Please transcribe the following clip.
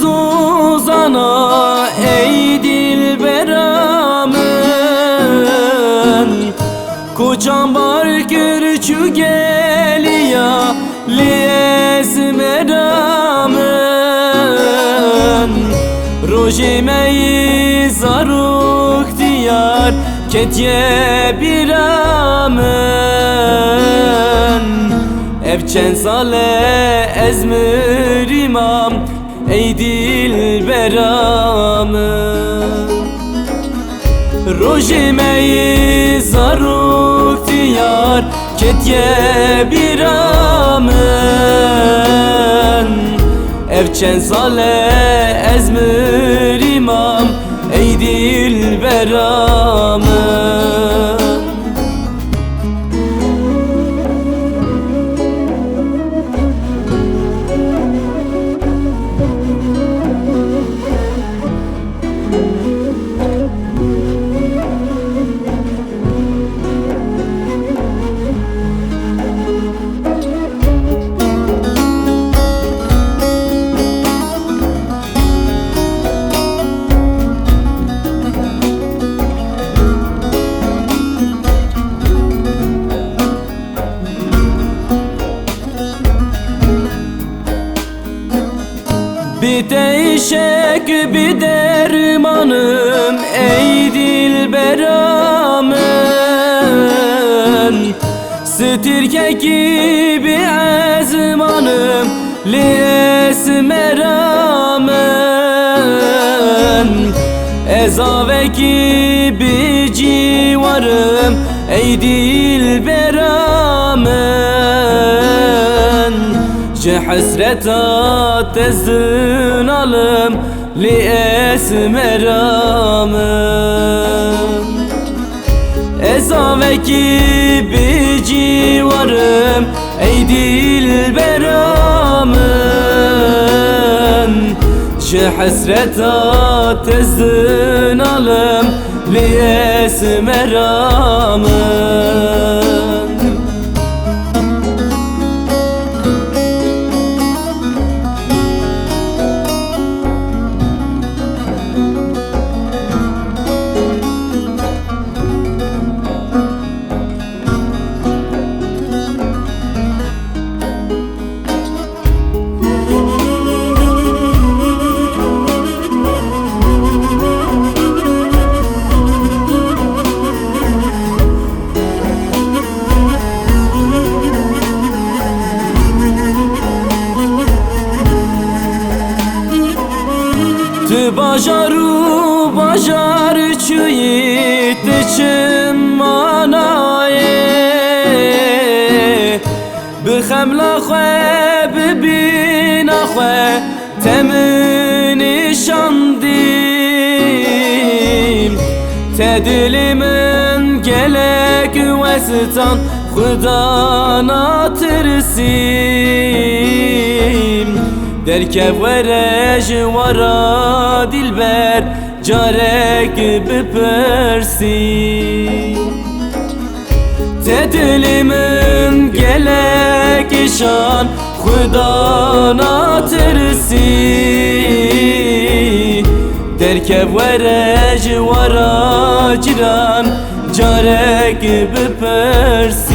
kız uzana ey dilberamın. Koçan bar gürçü geliya li esmeramın Rojimeyi zaruk diyar ketye biramın. Evçen sale ezmir imam Ey dilberamın Rojimeyi zaruk diyar Ketye biramın. Evçen sale ezmir imam Ey dilberamın Bir değişek bir dermanım ey dilberamın. Stirke gibi ezmanım li esmeramın Ezave gibi civarım ey dilberamın Ce hasreta tezin alım li esmeramın Ezave gibi civarım ey dilberamın Ce hasreta tezin alım li esmeramın Ty bajaru bajar çüyit çim manaye. Bixemla xwe bibina xwe temin şandim. Te dilimin gelek westan Xudan tirsim Derkev ji wara dilber Carek bipirsi Te dilimin gelek işan Xudan tirsi Derkev were ji wara ciran Carek bipirsi